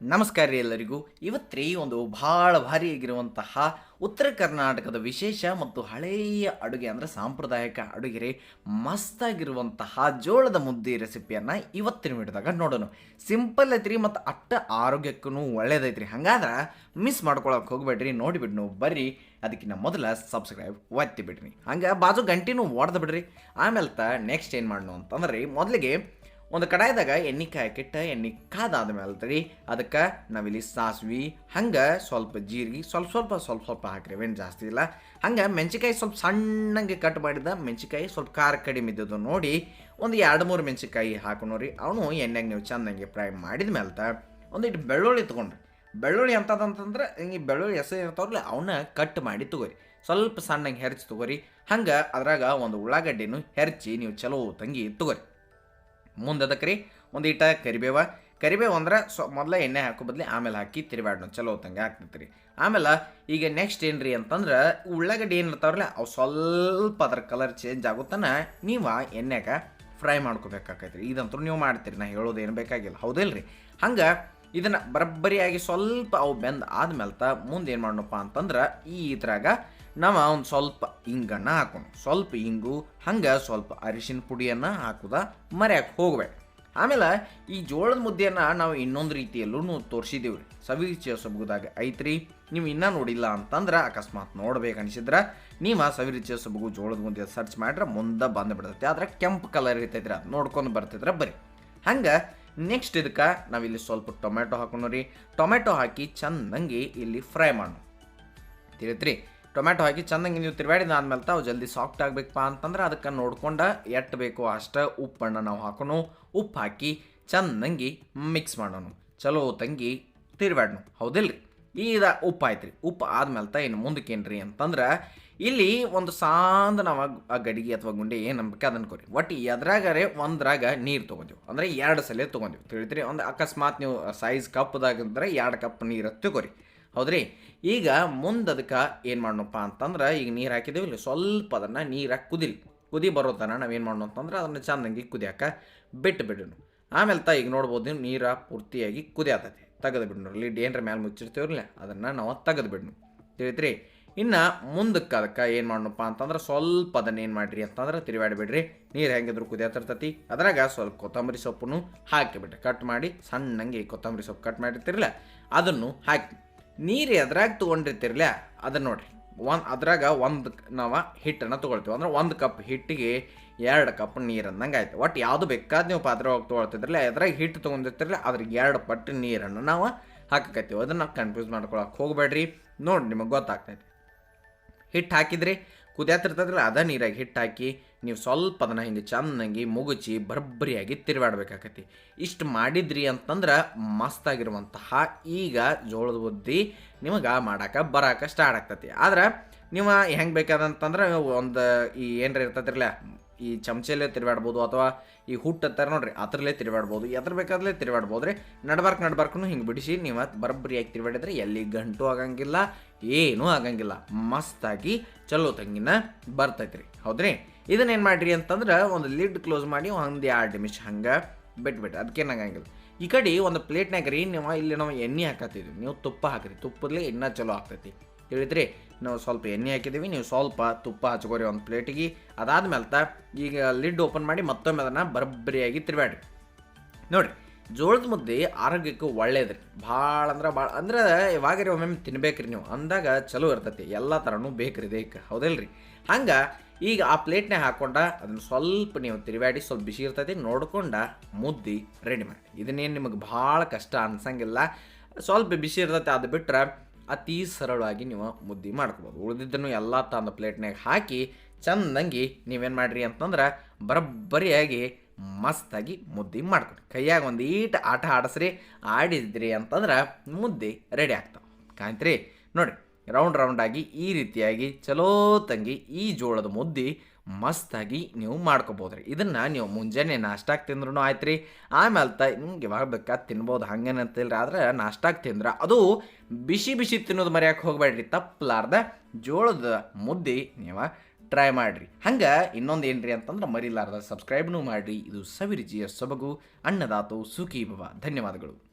ನಮಸ್ಕಾರ ರೀ ಎಲ್ಲರಿಗೂ. ಇವತ್ತು ಒಂದು ಭಾಳ ಭಾರಿ ಆಗಿರುವಂತಹ ಉತ್ತರ ಕರ್ನಾಟಕದ ವಿಶೇಷ ಮತ್ತು ಹಳೆಯ ಅಡುಗೆ ಅಂದರೆ ಸಾಂಪ್ರದಾಯಿಕ ಅಡುಗೆ ರೀ, ಮಸ್ತಾಗಿರುವಂತಹ ಜೋಳದ ಮುದ್ದೆ ರೆಸಿಪಿಯನ್ನು ಇವತ್ತಿನ ವಿಡಿಯೋದಾಗ ನೋಡೋಣ. ಸಿಂಪಲ್ ಐತ್ರಿ ಮತ್ತು ಅಟ್ಟ ಆರೋಗ್ಯಕ್ಕೂ ಒಳ್ಳೇದೈತ್ರಿ. ಹಂಗಾದ್ರೆ ಮಿಸ್ ಮಾಡ್ಕೊಳಕ್ಕೆ ಹೋಗ್ಬೇಡ್ರಿ. ನೋಡಿಬಿಡ್ನು ಬರ್ರಿ. ಅದಕ್ಕಿಂತ ಮೊದಲ ಸಬ್ಸ್ಕ್ರೈಬ್ ಒತ್ತಿ ಬಿಡ್ರಿ. ಹಂಗೆ ಬಾಜು ಗಂಟಿನೂ ಒಡೆದು ಬಿಡ್ರಿ. ಆಮೇಲೆ ತ ನೆಕ್ಸ್ಟ್ ಏನು ಮಾಡೋಣ ಅಂತಂದ್ರೆ, ಮೊದಲಿಗೆ ಒಂದು ಕಡಾಯ್ದಾಗ ಎಣ್ಣೆ ಕಾಯಕಿಟ್ಟ ಎಣ್ಣೆ ಕಾದಾದ್ಮೇಲೆ ರೀ ಅದಕ್ಕೆ ನಾವಿಲ್ಲಿ ಸಾಸ್ವಿ, ಹಂಗೆ ಸ್ವಲ್ಪ ಜೀರಿಗೆ, ಸ್ವಲ್ಪ ಸ್ವಲ್ಪ ಸ್ವಲ್ಪ ಸ್ವಲ್ಪ ಹಾಕಿರಿ ಅವೇನು ಜಾಸ್ತಿ ಇಲ್ಲ. ಹಂಗೆ ಮೆಣಸಿಕಾಯಿ ಸ್ವಲ್ಪ ಸಣ್ಣಗೆ ಕಟ್ ಮಾಡಿದ ಮೆಣಸಿಕಾಯಿ ಸ್ವಲ್ಪ ಖಾರ ಕಡಿಮೆ ಇದ್ದದ್ದು ನೋಡಿ, ಒಂದು ಎರಡು ಮೂರು ಮೆಣಸಿಕಾಯಿ ನೋಡಿ ಅವನು ಎಣ್ಣೆಗೆ ನೀವು ಚೆನ್ನಾಗಿ ಫ್ರೈ ಮಾಡಿದ ಮೇಲೆ ಒಂದಿಟ್ಟು ಬೆಳ್ಳುಳ್ಳಿ ತೊಗೊಂಡ್ರಿ. ಬೆಳ್ಳುಳ್ಳಿ ಅಂತದಂತಂದ್ರೆ ಹಿಂಗೆ ಬೆಳ್ಳುಳ್ಳಿ ಹೆಸರು ಇರ್ತಾವ್ರಲ್ಲ ಅವನ್ನ ಕಟ್ ಮಾಡಿ ತಗೋರಿ. ಸ್ವಲ್ಪ ಸಣ್ಣಗೆ ಹೆರ್ಚಿ ತಗೋರಿ. ಹಂಗೆ ಅದ್ರಾಗ ಒಂದು ಉಳ್ಳಾಗಡ್ಡಿನೂ ಹೆರ್ಚಿ ನೀವು ಚಲೋ ತಂಗಿ ತಗೋರಿ. ಮುಂದೆ ಅದಕ್ಕೆ ರೀ ಒಂದು ಈಟ ಕರಿಬೇವ. ಕರಿಬೇವು ಅಂದ್ರೆ ಸೊ ಮೊದಲ ಎಣ್ಣೆ ಹಾಕೋ ಬದಲಿ ಆಮೇಲೆ ಹಾಕಿ ತಿರುವಾಡ್ನು ಚಲೋ ತಂಗೆ ಆಗ್ತೈತೆ ಆಮೇಲೆ ಈಗ ನೆಕ್ಸ್ಟ್ ಏನು ರೀ ಅಂತಂದ್ರೆ ಉಳ್ಳಾಗಡ್ಡಿ ಏನು ಇರ್ತಾವ್ರಲ್ಲ ಅವು ಸ್ವಲ್ಪ ಅದ್ರ ಕಲರ್ ಚೇಂಜ್ ಆಗುತ್ತಾನ ನೀವು ಎಣ್ಣೆಗ ಫ್ರೈ ಮಾಡ್ಕೋಬೇಕಾಕೈತೆ ರೀ ಇದಂತೂ ನೀವು ಮಾಡ್ತೀರಿ, ನಾ ಹೇಳೋದು ಏನು ಬೇಕಾಗಿಲ್ಲ. ಹೌದಿಲ್ಲ ರೀ ಹಂಗೆ ಇದನ್ನು ಬರಬ್ಬರಿಯಾಗಿ ಸ್ವಲ್ಪ ಅವು ಬೆಂದ ಆದ್ಮೇಲೆ ತ ಮುಂದೆ ಏನು ಮಾಡೋಣಪ್ಪ ಅಂತಂದ್ರೆ ಈ ಇದ್ರಾಗ ನಾವು ಒಂದು ಸ್ವಲ್ಪ ಹಿಂಗನ್ನು ಹಾಕೋಣ. ಸ್ವಲ್ಪ ಹಿಂಗು ಹಂಗೆ ಸ್ವಲ್ಪ ಅರಿಶಿನ ಪುಡಿಯನ್ನು ಹಾಕುದ ಮರ್ಯಾಕೆ ಹೋಗ್ಬೇಕು ಆಮೇಲೆ ಈ ಜೋಳದ ಮುದ್ದೆಯನ್ನು ನಾವು ಇನ್ನೊಂದು ರೀತಿಯಲ್ಲೂ ತೋರಿಸಿದ್ದೀವಿ ರೀ ಸವಿರುಚಿಯ ಸೊಬಗುದಾಗ ಐತ್ರಿ. ನೀವು ಇನ್ನೂ ನೋಡಿಲ್ಲ ಅಂತಂದ್ರೆ ಅಕಸ್ಮಾತ್ ನೋಡ್ಬೇಕು ಅನಿಸಿದ್ರೆ ನೀವು ಸವಿರುಚಿಯ ಜೋಳದ ಮುದ್ದೆ ಸರ್ಚ್ ಮಾಡ್ರೆ ಮುಂದೆ ಬಂದು ಬಿಡ್ತೈತೆ ಆದ್ರೆ ಕೆಂಪು ಕಲರ್ ಇರ್ತೈತ್ರಿ, ಅದು ನೋಡ್ಕೊಂಡು ಬರ್ತೈತ್ರ ಬರೀ. ಹಂಗೆ ನೆಕ್ಸ್ಟ್ ಇದಕ್ಕೆ ನಾವಿಲ್ಲಿ ಸ್ವಲ್ಪ ಟೊಮೆಟೊ ಹಾಕೋಣ ರೀ ಟೊಮೆಟೊ ಹಾಕಿ ಚಂದಂಗೆ ಇಲ್ಲಿ ಫ್ರೈ ಮಾಡೋಣ. ತಿಳಿತ್ರಿ? ಟೊಮೆಟೊ ಹಾಕಿ ಚೆನ್ನಾಗಿ ನೀವು ತಿರುಗಾಡಿದ ಆದ್ಮೇಲೆ ತಾವು ಜಲ್ದಿ ಸಾಫ್ಟ್ ಆಗಬೇಕಪ್ಪ ಅಂತಂದ್ರೆ ಅದಕ್ಕೆ ನೋಡ್ಕೊಂಡು ಎಟ್ಟಬೇಕು ಅಷ್ಟು ಉಪ್ಪನ್ನು ನಾವು ಹಾಕೋಣ ಉಪ್ಪು ಹಾಕಿ ಚಂದಂಗಿ ಮಿಕ್ಸ್ ಮಾಡೋಣ ಚಲೋ ತಂಗಿ ತಿರುವಾಡ್ನು ಹೌದಿಲ್ರಿ? ಈಗ ಉಪ್ಪು ಆಯ್ತು ರೀ ಉಪ್ಪು ಆದ್ಮೇಲೆ ತ ಇನ್ನು ಮುಂದಕ್ಕೇನ್ರಿ ಅಂತಂದ್ರೆ ಇಲ್ಲಿ ಒಂದು ಸಾಂದ ನಾವು ಆ ಗಡಿಗೆ ಅಥವಾ ಗುಂಡಿ ಏನು ನಂಬಿಕೆ ಅದನ್ನು ಕೊರಿ. ಒಟ್ಟು ಎದ್ರಾಗರೆ ಒಂದ್ರಾಗ ನೀರು ತೊಗೊಂತೀವಿ ಅಂದರೆ ಎರಡು ಸಲ ತೊಗೊಂತೀವಿ ತಿಳಿತ್ರಿ ಒಂದು ಅಕಸ್ಮಾತ್ ನೀವು ಸೈಜ್ ಕಪ್ದಾಗಂದ್ರೆ ಎರಡು ಕಪ್ ನೀರು ತಗೋರಿ ಹೌದ್ರಿ? ಈಗ ಮುಂದೆ ಅದಕ್ಕೆ ಏನು ಮಾಡೋಣಪ್ಪ ಅಂತಂದ್ರೆ ಈಗ ನೀರು ಹಾಕಿದ್ದೇವೆ ಇಲ್ಲಿ ಸ್ವಲ್ಪ ಅದನ್ನು ನೀರಾಗಿ ಕುದಿಲಿ ಕುದಿ ಬರೋ ತನ ನಾವೇನು ಮಾಡೋಣ ಅಂತಂದ್ರೆ ಅದನ್ನು ಚಂದಂಗಿ ಕುದಿಯಾಕ ಬಿಟ್ಟು ಬಿಡೋಣ ಆಮೇಲೆ ತ ಈಗ ನೋಡ್ಬೋದು ನೀವು ನೀರು ಪೂರ್ತಿಯಾಗಿ ಕುದಿಯಾತೈತಿ. ತೆಗೆದು ಬಿಡೋಣ ಲಿಡ್ ಏನರ ಮೇಲೆ ಮುಚ್ಚಿರ್ತೀವ್ರಲ್ಲ, ಅದನ್ನು ನಾವು ತೆಗೆದು ಬಿಡೋಣ ತಿಳಿತ್ರಿ? ಇನ್ನು ಮುಂದಕ್ಕೆ ಅದಕ್ಕೆ ಏನು ಮಾಡೋಣಪ್ಪ ಅಂತಂದ್ರೆ ಸ್ವಲ್ಪ ಅದನ್ನು ಏನು ಮಾಡಿರಿ ಅಂತಂದ್ರೆ ತಿರುವಾಡಿಬಿಡ್ರಿ ನೀರು ಹೆಂಗಿದ್ರು ಕುದಿಯತ್ತಿರ್ತೈತಿ. ಅದ್ರಾಗ ಸ್ವಲ್ಪ ಕೊತ್ತಂಬರಿ ಸೊಪ್ಪನ್ನು ಹಾಕಿಬಿಟ್ರಿ ಕಟ್ ಮಾಡಿ ಸಣ್ಣಂಗೆ ಕೊತ್ತಂಬರಿ ಸೊಪ್ಪು ಕಟ್ ಮಾಡಿರ್ತಿರಲ್ಲ, ಅದನ್ನು ಹಾಕಿ ನೀರು ಎದ್ರಾಗ ತೊಗೊಂಡಿರ್ತಿರ್ಲ ಅದನ್ನ ನೋಡ್ರಿ. ಒಂದು ಅದ್ರಾಗ ಒಂದು ನಾವು ಹಿಟ್ಟನ್ನು ತೊಗೊಳ್ತೀವಿ. ಅಂದ್ರೆ ಒಂದು ಕಪ್ ಹಿಟ್ಟಿಗೆ ಎರಡು ಕಪ್ ನೀರು ಅಂದಂಗೆ ಆಯ್ತು. ಒಟ್ಟು ಯಾವುದು ಬೇಕಾದ ನೀವು ಪಾತ್ರೆ ಹೋಗಿ ತೊಗೊಳ್ತಿದ್ರಲ್ಲ ಎದ್ರಾಗ ಹಿಟ್ಟು ತೊಗೊಂಡಿರ್ತಿರಲ್ಲ, ಅದ್ರಿಗೆ ಎರಡು ಪಟ್ಟು ನೀರನ್ನು ನಾವು ಹಾಕಕತ್ತೀವಿ. ಅದನ್ನು ಕನ್ಫ್ಯೂಸ್ ಮಾಡ್ಕೊಳಕ್ಕೆ ಹೋಗಬೇಡ್ರಿ. ನೋಡಿ ನಿಮಗೆ ಗೊತ್ತಾಗ್ತೈತಿ. ಹಿಟ್ಟು ಹಾಕಿದ್ರಿ ಕುದಿಯತ್ತಿರ್ತದ್ರಲ್ಲ ಅದ ನೀರಾಗಿ ಹಿಟ್ಟಾಕಿ ನೀವು ಸ್ವಲ್ಪ ಅದನ್ನು ಹಿಂಗೆ ಚೆನ್ನಾಗಿ ಮುಗುಚಿ ಬರ್ಬರಿಯಾಗಿ ತಿರುವಾಡ್ಬೇಕಾಕತಿ. ಇಷ್ಟು ಮಾಡಿದ್ರಿ ಅಂತಂದ್ರೆ ಮಸ್ತಾಗಿರುವಂತಹ ಈಗ ಜೋಳದ ಬುದ್ಧಿ ನಿಮಗೆ ಮಾಡಕ್ಕೆ ಬರಕ್ಕೆ ಸ್ಟಾರ್ಟ್ ಆಗ್ತತಿ. ಆದ್ರೆ ನೀವು ಹೆಂಗೆ ಬೇಕಾದಂತಂದ್ರೆ ಒಂದು ಈ ಏನರ ಇರ್ತೈತಿರಲ್ಲ ಈ ಚಮಚೆಲ್ಲೇ ತಿರುಗಾಡ್ಬೋದು ಅಥವಾ ಈ ಹುಟ್ಟತ್ತಾರ ನೋಡ್ರಿ, ಅದ್ರಲ್ಲೇ ತಿರುಗಾಡ್ಬೋದು, ಎದ್ರ ಬೇಕಾದ್ಲೇ ತಿರುಗಾಡ್ಬೋದು ರೀ ನಡ್ಬಾರ್ಕ್ ನಡ್ಬಾರ್ಕು ಹಿಂಗೆ ಬಿಡಿಸಿ ನೀವು ಬರಬ್ಬರಿಯಾಗಿ ತಿರುಗಾಡಿದ್ರೆ ಎಲ್ಲಿ ಗಂಟು ಆಗಂಗಿಲ್ಲ, ಏನೂ ಆಗಂಗಿಲ್ಲ. ಮಸ್ತಾಗಿ ಚಲೋ ತಂಗಿನ ಬರ್ತೈತ್ರಿ. ಹೌದ್ರಿ? ಇದನ್ನೇನು ಮಾಡ್ರಿ ಅಂತಂದ್ರೆ ಒಂದು ಲಿಡ್ ಕ್ಲೋಸ್ ಮಾಡಿ ಒಂದು ಎರಡು ನಿಮಿಷ ಹಂಗೆ ಬಿಟ್ಬಿಟ್ಟು ಅದಕ್ಕೇನು ಆಗಂಗಿಲ್ಲ. ಈ ಕಡೆ ಒಂದು ಪ್ಲೇಟ್ನಾಗ ರೀ, ನೀವು ಇಲ್ಲಿ ನಾವು ಎಣ್ಣೆ ಹಾಕತ್ತಿದ್ವಿ. ನೀವು ತುಪ್ಪ ಹಾಕ್ರಿ. ತುಪ್ಪದಲ್ಲಿ ಇನ್ನೂ ಚಲೋ ಆಗ್ತೈತಿ. ತಿಳಿದ್ರಿ ನಾವು ಸ್ವಲ್ಪ ಎಣ್ಣೆ ಹಾಕಿದ್ದೀವಿ, ನೀವು ಸ್ವಲ್ಪ ತುಪ್ಪ ಹಚ್ಕೋರಿ ಒಂದು ಪ್ಲೇಟಿಗೆ. ಅದಾದ್ಮೇಲೆ ಈಗ ಲಿಡ್ ಓಪನ್ ಮಾಡಿ ಮತ್ತೊಮ್ಮೆ ಅದನ್ನು ಬರಬ್ಬರಿಯಾಗಿ ತಿರ್ಬ್ಯಾಡ್ರಿ. ನೋಡಿರಿ, ಜೋಳದ ಮುದ್ದೆ ಆರೋಗ್ಯಕ್ಕೆ ರೀ ಭಾಳ ಅಂದ್ರೆ ಭಾಳ, ಅಂದ್ರೆ ಯಾವಾಗರಿ ಒಮ್ಮೊಮ್ಮೆ ತಿನ್ಬೇಕ್ರಿ ನೀವು. ಅಂದಾಗ ಚಲೋ ಇರ್ತೈತಿ, ಎಲ್ಲ ಥರನೂ ಬೇಕ್ರಿ ದೇಹಕ್ಕೆ ಹೌದಿಲ್ರಿ ಹಂಗೆ ಈಗ ಆ ಪ್ಲೇಟ್ನೇ ಹಾಕೊಂಡ ಅದನ್ನು ಸ್ವಲ್ಪ ನೀವು ತಿರುಗಾಡಿ ಸ್ವಲ್ಪ ಬಿಸಿ ಇರ್ತೈತಿ, ನೋಡ್ಕೊಂಡ ಮುದ್ದೆ ರೆಡಿ ಮಾಡಿ. ಇದನ್ನೇನು ನಿಮಗೆ ಭಾಳ ಕಷ್ಟ ಅನ್ಸಂಗಿಲ್ಲ. ಸ್ವಲ್ಪ ಬಿಸಿ ಇರ್ತೈತಿ, ಅದು ಬಿಟ್ರೆ ಅತಿ ಸರಳವಾಗಿ ನೀವು ಮುದ್ದೆ ಮಾಡ್ಕೋಬೋದು. ಉಳಿದಿದ್ದನ್ನು ಎಲ್ಲ ತಂದ ಪ್ಲೇಟ್ನಾಗ ಹಾಕಿ ಚಂದಂಗಿ ನೀವೇನು ಮಾಡ್ರಿ ಅಂತಂದ್ರೆ ಬರಬ್ಬರಿಯಾಗಿ ಮಸ್ತಾಗಿ ಮುದ್ದೆ ಮಾಡ್ಕೊಡಿ. ಕೈಯಾಗ ಒಂದು ಈಟ ಆಟ ಆಡಿಸ್ರಿ, ಆಡಿದ್ರಿ ಅಂತಂದ್ರೆ ಮುದ್ದೆ ರೆಡಿ ಆಗ್ತಾವೆ. ಕಾಯ್ತ್ರಿ ನೋಡಿ ರೌಂಡ್ ರೌಂಡಾಗಿ ಈ ರೀತಿಯಾಗಿ ಚಲೋ ತಂಗಿ ಈ ಜೋಳದ ಮುದ್ದೆ ಮಸ್ತಾಗಿ ನೀವು ಮಾಡ್ಕೋಬೋದ್ರಿ. ಇದನ್ನು ನೀವು ಮುಂಜಾನೆ ನಾಷ್ಟಾಗಿ ತಿಂದ್ರೂ ಆಯ್ತು ರೀ ಆಮೇಲೆ ತ ನಿಮ್ಗೆ ಯಾವಾಗ ಬೇಕಾದ ತಿನ್ಬೋದು ಹಂಗೇನಂತಿಲ್ಲ ಆದರೆ ನಾಷ್ಟಾಗಿ ತಿಂದ್ರೆ ಅದು ಬಿಸಿ ಬಿಸಿ ತಿನ್ನೋದು ಮರ್ಯಾಕೆ ಹೋಗಬೇಡ್ರಿ. ತಪ್ಪಲಾರ್ದ ಜೋಳದ ಮುದ್ದೆ ನೀವು ಟ್ರೈ ಮಾಡಿರಿ. ಹಂಗೆ ಇನ್ನೊಂದು ಏನ್ರಿ ಅಂತಂದ್ರೆ ಮರಿಲಾರ್ದ ಸಬ್ಸ್ಕ್ರೈಬ್ನೂ ಮಾಡಿರಿ. ಇದು ಸವಿರುಚಿಯ ಸೊಬಗು, ಅನ್ನದಾತು ಸುಖಿ ಭವ ಧನ್ಯವಾದಗಳು.